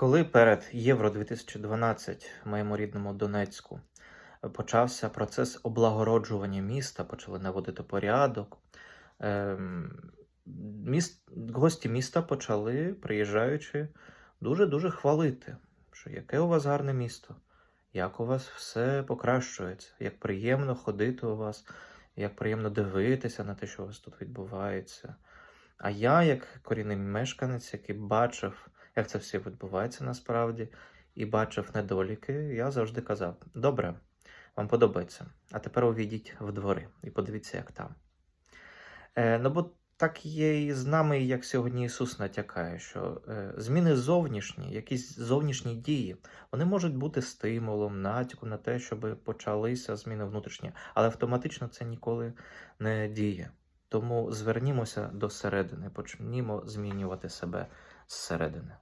Коли перед Євро 2012 в моєму рідному Донецьку почався процес облагороджування міста, почали наводити порядок, ем, міст, гості міста почали, приїжджаючи, дуже-дуже хвалити, що яке у вас гарне місто, як у вас все покращується, як приємно ходити у вас, як приємно дивитися на те, що у вас тут відбувається. А я, як корінний мешканець, який бачив, як це все відбувається насправді, і бачив недоліки, я завжди казав: добре, вам подобається. А тепер увійдіть в двори і подивіться, як там. Е, ну, бо так є і з нами, як сьогодні Ісус натякає, що е, зміни зовнішні, якісь зовнішні дії, вони можуть бути стимулом, натяком на те, щоб почалися зміни внутрішні, але автоматично це ніколи не діє. Тому звернімося до середини, почнімо змінювати себе зсередини.